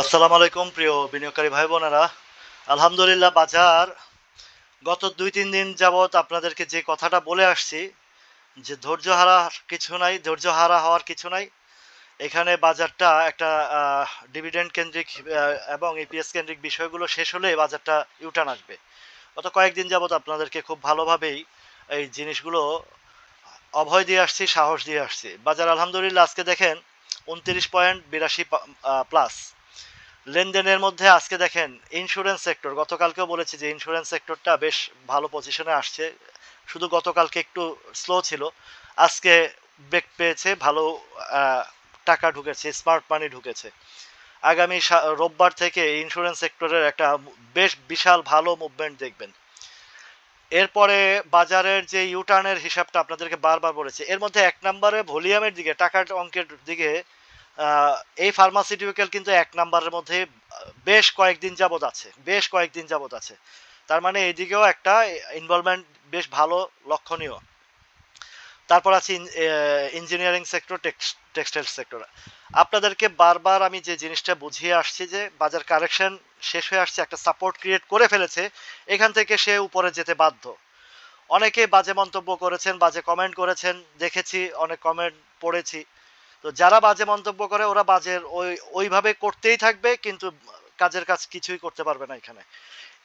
আসসালামু আলাইকুম, প্রিয় বিনিয়োগকারী ভাই বোনেরা। আলহামদুলিল্লাহ, বাজার গত দুই তিন দিন যাবৎ আপনাদেরকে যে কথাটা বলে আসছি, যে ধৈর্য হারা কিছু নাই, ধৈর্য হারা হওয়ার কিছু নাই। এখানে বাজারটা একটা ডিভিডেন্ড কেন্দ্রিক এবং ইপিএস কেন্দ্রিক বিষয়গুলো শেষ হলে বাজারটা ইউটার্ন আসবে। গত কয়েকদিন যাবৎ আপনাদেরকে খুব ভালোভাবেই এই জিনিসগুলো অভয় দিয়ে আসছি, সাহস দিয়ে আসছি। বাজার আলহামদুলিল্লাহ, আজকে দেখেন, উনত্রিশ পয়েন্ট বিরাশি প্লাস লেনদেনের মধ্যে আজকে দেখেন ইন্স্যুরেন্স সেক্টর গতকালকেও বলেছি যে ইন্স্যুরেন্স সেক্টরটা বেশ ভালো পজিশনে আসছে। শুধু গতকালকে একটু স্লো ছিল। আজকে বেগ পেয়েছে, ভালো টাকা ঢুকেছে স্মার্ট মানি ঢুকেছে। আগামী রোববার থেকে ইন্স্যুরেন্স সেক্টরের একটা বেশ বিশাল ভালো মুভমেন্ট দেখবেন। এরপরে বাজারের যে ইউটার্নের হিসাবটা আপনাদেরকে বারবার বলেছে, এর মধ্যে এক নম্বরে ভলিউমের দিকে, টাকার অঙ্কের দিকে এই ফার্মাসিউটিক্যাল কিন্তু এক নম্বরের মধ্যে, বেশ কয়েকদিন যাবৎ আছে, বেশ কয়েকদিন যাবৎ আছে। তার মানে এইদিকেও একটা ইনভলভমেন্ট বেশ ভালো, লক্ষণীয়। তারপর আছে ইঞ্জিনিয়ারিং সেক্টর টেক্সটাইল সেক্টর আপনাদেরকে বারবার আমি যে জিনিসটা বুঝিয়ে আসছি যে বাজার কারেকশন শেষ হয়ে আসছে, একটা সাপোর্ট ক্রিয়েট করে ফেলেছে, এখান থেকে সে উপরে যেতে বাধ্য। অনেকে বাজে মন্তব্য করেছেন, বাজে কমেন্ট করেছেন, দেখেছি, অনেক কমেন্ট পড়েছি। তো যারা বাজে মন্তব্য করে, ওরা বাজের ওই, ওইভাবে করতেই থাকবে, কিন্তু কাজের কাজ কিছুই করতে পারবে না এখানে।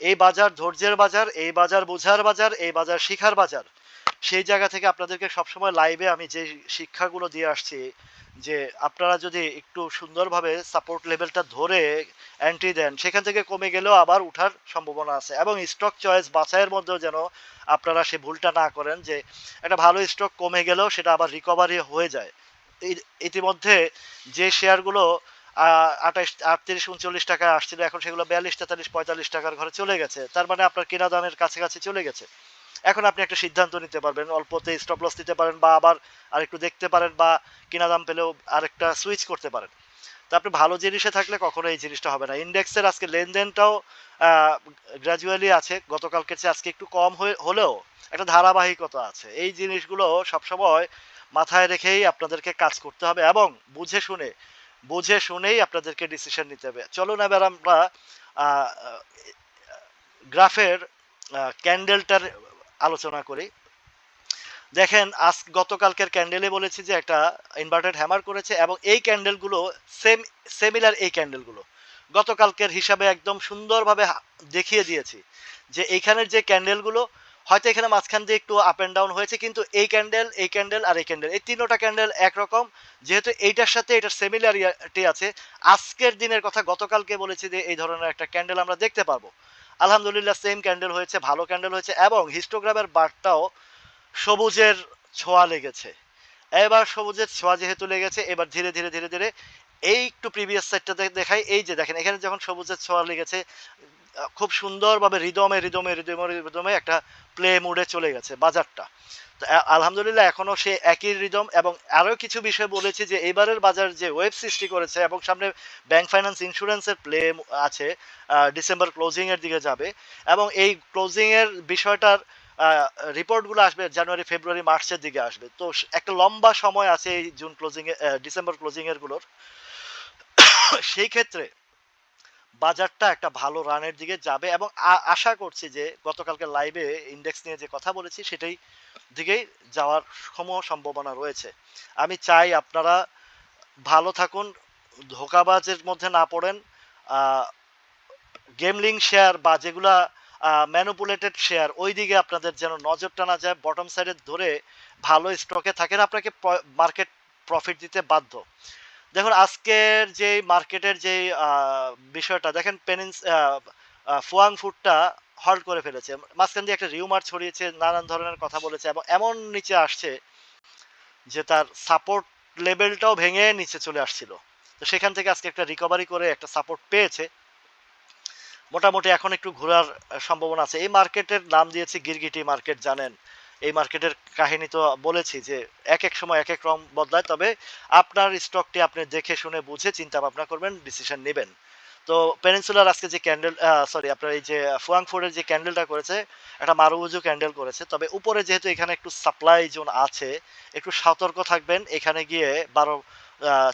এই বাজার ধৈর্যের বাজার, এই বাজার বোঝার বাজার, এই বাজার শিখার বাজার, সেই জায়গা থেকে আপনাদেরকে সবসময় লাইভে আমি যে শিক্ষাগুলো দিয়ে আসছি, যে আপনারা যদি একটু সুন্দরভাবে সাপোর্ট লেভেলটা ধরে এন্ট্রি দেন, সেখান থেকে কমে গেলেও আবার উঠার সম্ভাবনা আছে। এবং স্টক চয়েস বাছাইয়ের মধ্যেও যেন আপনারা সে ভুলটা না করেন, যে একটা ভালো স্টক কমে গেলেও সেটা আবার রিকভারি হয়ে যায়। ইতিমধ্যে যে শেয়ারগুলো আঠাশ আটত্রিশ, উনচল্লিশ টাকায় আসছিল, এখন সেগুলো বিয়াল্লিশ, তেতাল্লিশ, পঁয়তাল্লিশ টাকার ঘরে চলে গেছে। তার মানে আপনার কেনা দামের কাছাকাছি চলে গেছে। এখন আপনি একটা সিদ্ধান্ত নিতে পারবেন, অল্পতে স্টপ লস দিতে পারেন বা আবার আরেকটু দেখতে পারেন বা কেনা দাম পেলেও আরেকটা সুইচ করতে পারেন। তো আপনি ভালো জিনিসে থাকলে কখনো এই জিনিসটা হবে না। ইন্ডেক্সের আজকে লেনদেনটাও গ্র্যাজুয়ালি আছে। গতকালকে চেয়ে আজকে একটু কম হয়ে, হলেও একটা ধারাবাহিকতা আছে। এই জিনিসগুলো সবসময় মাথায় রেখেই আপনাদেরকে কাজ করতে হবে এবং বুঝে শুনে, বুঝে শুনেই আপনাদেরকে ডিসিশন নিতে হবে। চলুন এবার আমরা গ্রাফের ক্যান্ডেলটার আলোচনা করি। দেখেন, আজ গতকালকের ক্যান্ডেলে বলেছি যে একটা ইনভার্টেড হ্যামার করেছে এবং এই ক্যান্ডেলগুলো সেম সেমিলার এই ক্যান্ডেলগুলো গতকালকের হিসাবে একদম সুন্দরভাবে দেখিয়ে দিয়েছি যে এইখানের যে ক্যান্ডেলগুলো হয়তো এখানে মাঝখান দিয়ে একটু আপ অ্যান্ড ডাউন হয়েছে, কিন্তু এই ক্যান্ডেল এই ক্যান্ডেল আর এই ক্যান্ডেল এই তিনোটা ক্যান্ডেল একরকম। যেহেতু এইটার সাথে এটার সেমিলারিটি আছে, আজকের দিনের কথা গতকালকে বলেছি যে এই ধরনের একটা ক্যান্ডেল আমরা দেখতে পারব আলহামদুলিল্লাহ সেম ক্যান্ডেল হয়েছে, ভালো ক্যান্ডেল হয়েছে, এবং হিস্টোগ্রামের বারটাও সবুজের ছোঁয়া লেগেছে। এবার সবুজের ছোঁয়া যেহেতু লেগেছে, এবার ধীরে ধীরে ধীরে ধীরে, এই একটু প্রিভিয়াস সাইডটা দেখাই। এই যে দেখেন, এখানে যখন সবুজের ছোঁয়া লেগেছে খুব সুন্দরভাবে রিদমে রিদমে রিদমে রিদমে একটা প্লে মুডে চলে গেছে বাজারটা। তো আলহামদুলিল্লাহ এখনও সে একই রিদম এবং আরও কিছু বিষয় বলেছি যে এবারের বাজার যে ওয়েব সৃষ্টি করেছে এবং সামনে ব্যাংক ফাইন্যান্স ইন্স্যুরেন্সের প্লে আছে ডিসেম্বর ক্লোজিংয়ের দিকে যাবে এবং এই ক্লোজিংয়ের বিষয়টার রিপোর্টগুলো আসবে জানুয়ারি ফেব্রুয়ারি মার্চের দিকে আসবে। তো একটা লম্বা সময় আছে এই জুন ক্লোজিংয়ে ডিসেম্বর ক্লোজিং এরগুলোর। সেই ক্ষেত্রে বাজারটা একটা ভালো রানের দিকে যাবে এবং আশা করছি যে গতকালকে লাইভে ইন্ডেক্স নিয়ে যে কথা বলেছি, সেটাই দিকেই যাওয়ার সম সম্ভাবনা রয়েছে। আমি চাই আপনারা ভালো থাকুন, ধোকাবাজের মধ্যে না পড়েন গেমলিং শেয়ার বা যেগুলা ম্যানুপুলেটেড শেয়ার ওই দিকে আপনাদের যেন নজরটা না যায় বটম সাইডে ধরে ভালো স্টকে থাকেন, আপনাকে মার্কেট প্রফিট দিতে বাধ্য। দেখুন, আজকের যে মার্কেটের যে বিষয়টা, দেখেন পেনিন্স ফুয়াং ফুডটা হল্ড করে ফেলেছে। মাঝখান দিয়ে একটা রিউমার ছড়িয়েছে, নানান ধরনের কথা বলেছে এবং এমন নিচে আসছে যে তার সাপোর্ট লেভেলটাও ভেঙে নিচে চলে আসছিল। তো সেখান থেকে আজকে একটা রিকভারি করে একটা সাপোর্ট পেয়েছে। মোটামুটি এখন একটু ঘোরার সম্ভাবনা আছে। এই মার্কেটের নাম দিয়েছে গিরগিটি মার্কেট, জানেন? এই মার্কেটের কাহিনী তো বলেছি যে এক এক সময় এক এক রং বদলায়, তবে আপনার স্টকটি আপনি দেখে শুনে বুঝে চিন্তা ভাবনা করবেন ডিসিশন নেবেন। তো পেনিনসুলার আজকে যে ক্যান্ডেল সরি আপনার এই যে ফুয়াংফোর্ডের যে ক্যান্ডেলটা করেছে, একটা মারুবুজু ক্যান্ডেল করেছে, তবে উপরে যেহেতু এখানে একটু সাপ্লাই জোন আছে, একটু সতর্ক থাকবেন। এখানে গিয়ে বারো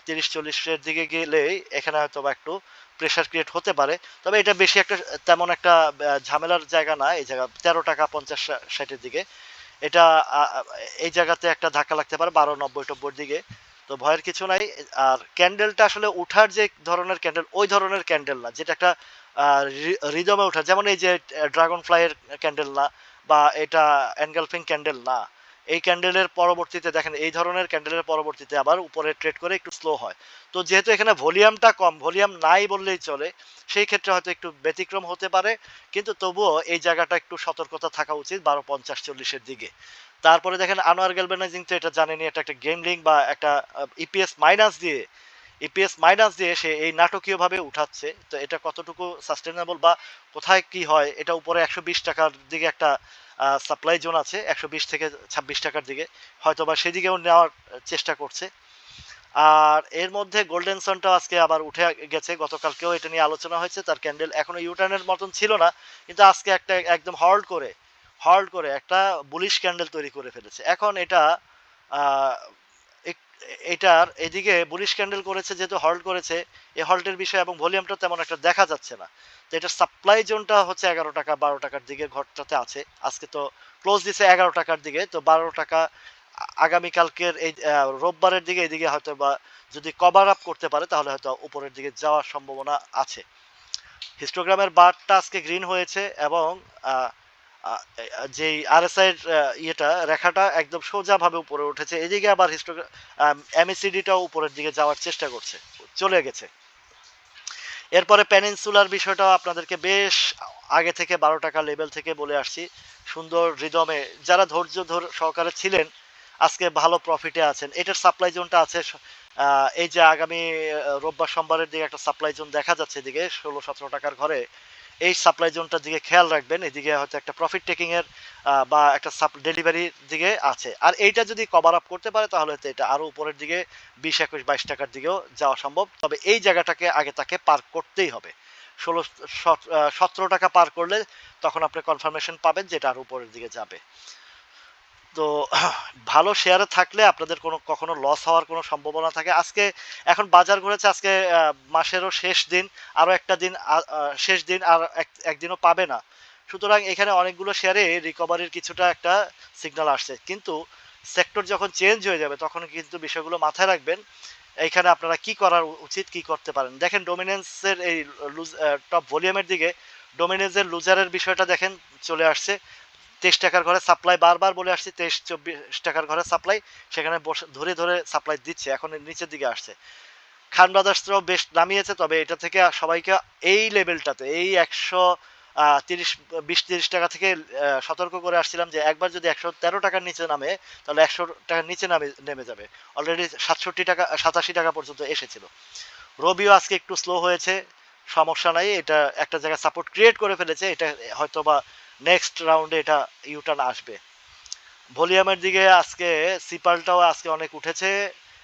তিরিশ, চল্লিশের দিকে গেলেই এখানে হয়তো বা একটু প্রেশার ক্রিয়েট হতে পারে। তবে এটা বেশি একটা, তেমন একটা ঝামেলার জায়গা না, এই জায়গা তেরো টাকা পঞ্চাশ ষাটের দিকে। এটা এই জায়গাতে একটা ধাক্কা লাগতে পারে বারো, নব্বই টব্বর দিকে। তো ভয়ের কিছু নাই। আর ক্যান্ডেলটা আসলে উঠার যে ধরনের ক্যান্ডেল, ওই ধরনের ক্যান্ডেল না। যেটা একটা রিদমে ওঠার যেমন এই যে ড্রাগন ফ্লাইয়ের ক্যান্ডেল না, বা এটা অ্যাঙ্গেলফিং ক্যান্ডেল না। এই ক্যান্ডেলের পরবর্তীতে দেখেন, এই ধরনের ক্যান্ডেলের পরবর্তীতে আবার উপরে ট্রেড করে একটু স্লো হয়। তো যেহেতু এখানে ভলিউমটা কম, ভলিউম নাই বললেই চলে, সেই ক্ষেত্রে হয়তো একটু ব্যতিক্রম হতে পারে, কিন্তু তবুও এই জায়গাটা একটু সতর্কতা থাকা উচিত বারো পঞ্চাশ চল্লিশের দিকে। তারপরে দেখেন, আনোয়ার গ্যালভানাইজিং তো এটা জানেনি, এটা একটা গেম লিঙ্ক বা একটা ইপিএস মাইনাস দিয়ে ইপিএস মাইনাস দিয়ে সে এই নাটকীয়ভাবে উঠাচ্ছে। তো এটা কতটুকু সাস্টেনেবল বা কোথায় কি হয়, এটা উপরে একশো বিশ টাকার দিকে একটা সাপ্লাই জোন আছে, একশো বিশ থেকে ছাব্বিশ টাকার দিকে। হয়তো বা সেদিকেও নেওয়ার চেষ্টা করছে। আর এর মধ্যে গোল্ডেন সানটাও আজকে আবার উঠে গেছে। গতকালকেও এটা নিয়ে আলোচনা হয়েছে। তার ক্যান্ডেল এখনও ইউটার্নের মতন ছিল না, কিন্তু আজকে একটা একদম হল্ড করে হল্ড করে একটা বুলিশ ক্যান্ডেল তৈরি করে ফেলেছে। এখন এটা এটার এদিকে বুলিশ ক্যান্ডেল করেছে, যেহেতু হল্ট করেছে এই হল্টের বিষয় এবং ভলিউমটা তেমন একটা দেখা যাচ্ছে না। তো এটার সাপ্লাই জোনটা হচ্ছে এগারো টাকা, বারো টাকার দিকে ঘরটাতে আছে। আজকে তো ক্লোজ দিছে এগারো টাকার দিকে, তো বারো টাকা আগামীকালকের এই রোববারের দিকে, এদিকে হয়তো বা যদি কভার আপ করতে পারে, তাহলে হয়তো উপরের দিকে যাওয়ার সম্ভাবনা আছে। হিস্টোগ্রামের বারটা আজকে গ্রিন হয়েছে এবং আহ, আহ, যেই আরএসআই এর ইয়েটা রেখাটা একদম সোজাভাবে উপরে উঠেছে। এদিকে আবার হিস্টোগ্রাম এমএসিডিটাও উপরের দিকে যাওয়ার চেষ্টা করছে চলে গেছে। এরপরে প্যানিনসুলার বিষয়টাও আপনাদেরকে বেশ আগে থেকে বারো টাকা লেভেল থেকে বলে আসছি। সুন্দর রিদমে যারা ধৈর্য ধর সহকারে ছিলেন আজকে ভালো প্রফিটে আছেন। এটার সাপ্লাই জোনটা আছে এই যে আগামী রোববার সোমবারের দিকে একটা সাপ্লাই জোন দেখা যাচ্ছে এদিকে ষোলো সতেরো টাকার ঘরে। এই সাপ্লাই জোনটার দিকে খেয়াল রাখবেন, এদিকে হয়তো একটা প্রফিট টেকিং এর বা একটা ডেলিভারির দিকে আছে। আর এইটা যদি কভার আপ করতে পারে, তাহলে তো এটা আরও উপরের দিকে বিশ, একুশ, বাইশ টাকার দিকেও যাওয়া সম্ভব। তবে এই জায়গাটাকে আগে তাকে পার করতেই হবে। ষোলো সতেরো টাকা পার করলে তখন আপনি কনফার্মেশন পাবেন যেটা আর উপরের দিকে যাবে। তো ভালো শেয়ারে থাকলে আপনাদের কোনো, কখনো লস হওয়ার কোনো সম্ভাবনা থাকে। আজকে এখন বাজার ঘুরেছে, আজকে মাসেরও শেষ দিন, আরও একটা দিন শেষ দিন আর এক- একদিনও পাবে না। সুতরাং এখানে অনেকগুলো শেয়ারে রিকভারির কিছুটা একটা সিগন্যাল আসছে। কিন্তু সেক্টর যখন চেঞ্জ হয়ে যাবে, তখন কিন্তু বিষয়গুলো মাথায় রাখবেন, এইখানে আপনারা কি করার উচিত, কি করতে পারেন। দেখেন ডোমিনেন্সের এই লুজ টপ ভলিউমের দিকে ডোমিনেন্সের লুজারের বিষয়টা দেখেন, চলে আসছে। তেইশ টাকার ঘরে সাপ্লাই বারবার বলে আসছি, তেইশ, চব্বিশ টাকার ঘরে সাপ্লাই সেখানে বসে ধরে ধরে সাপ্লাই দিচ্ছে, এখন নিচের দিকে আসছে। খান ব্রাদার্সরাও বেশ নামিয়েছে, তবে এটা থেকে সবাইকে এই লেভেলটাতে এই একশো তিরিশ, বিশ, তিরিশ টাকা থেকে সতর্ক করে আসছিলাম যে একবার যদি একশো তেরো টাকার নিচে নামে, তাহলে একশো টাকার নিচে নামে, নেমে যাবে। অলরেডি সাতষট্টি টাকা, সাতাশি টাকা পর্যন্ত এসেছিল। রবিও আজকে একটু স্লো হয়েছে, সমস্যা নাই, এটা একটা জায়গায় সাপোর্ট ক্রিয়েট করে ফেলেছে, এটা হয়তো বা নেক্সট রাউন্ডে এটা ইউটার্ন আসবে। ভলিউমের দিকে আজকে সিপালটাও আজকে অনেক উঠেছে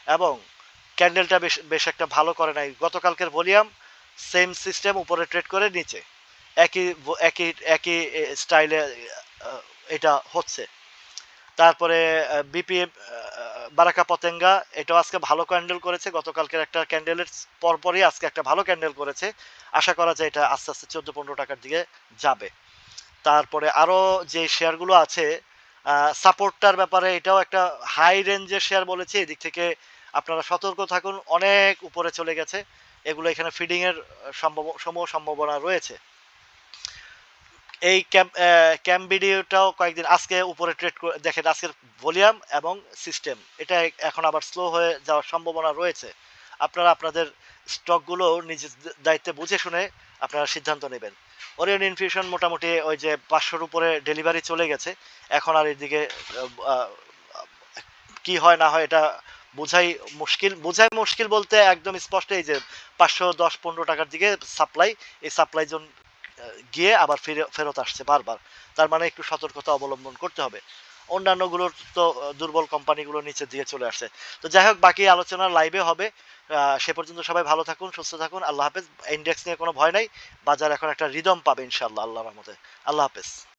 এবং ক্যান্ডেলটা বেশ বেশ একটা ভালো করে নাই। গতকালকের ভলিউম সেম সিস্টেম উপরে ট্রেড করে নিচে। একই একই একই স্টাইলে এটা হচ্ছে। তারপরে বিপিএম বারাকা পতেঙ্গা এটাও আজকে ভালো ক্যান্ডেল করেছে। গতকালকের একটা ক্যান্ডেলের পরপরই আজকে একটা ভালো ক্যান্ডেল করেছে। আশা করা যায় এটা আস্তে আস্তে চোদ্দ, পনেরো টাকার দিকে যাবে। তারপরে আরও যে শেয়ারগুলো আছে সাপোর্টটার ব্যাপারে এটাও একটা হাই রেঞ্জের শেয়ার বলেছি। এদিক থেকে আপনারা সতর্ক থাকুন, অনেক উপরে চলে গেছে। এগুলো এখানে ফিডিংয়ের সম্ভব, সমূহ সম্ভাবনা রয়েছে। এই ক্যাম্প ভিডিওটাও কয়েকদিন আজকে উপরে ট্রেড দেখেন আজকের ভলিউম এবং সিস্টেম এটা এখন আবার স্লো হয়ে যাওয়ার সম্ভাবনা রয়েছে। আপনারা আপনাদের স্টকগুলো নিজের দায়িত্বে বুঝে শুনে আপনারা সিদ্ধান্ত নেবেন। ওরিয়ন ইনফিউশন মোটামুটি ওই যে পাঁচশোর উপরে ডেলিভারি চলে গেছে। এখন আর এদিকে কি হয় না হয় এটা বোঝাই মুশকিল বোঝাই মুশকিল বলতে একদম স্পষ্ট এই যে পাঁচশো, দশ, পনেরো টাকার দিকে সাপ্লাই এই সাপ্লাই জোন গিয়ে আবার ফিরে, ফেরত আসছে বারবার। তার মানে একটু সতর্কতা অবলম্বন করতে হবে। অন্যান্যগুলোর তো দুর্বল কোম্পানিগুলো নিচের দিকে চলে আসছে। তো যাই হোক, বাকি আলোচনা লাইভে হবে। সে পর্যন্ত সবাই ভালো থাকুন, সুস্থ থাকুন, আল্লাহ হাফেজ। ইন্ডেক্স নিয়ে কোনো ভয় নাই। বাজার এখন একটা রিদম পাবে, ইনশাআল্লাহ, আল্লাহর রহমতে। আল্লাহ হাফেজ।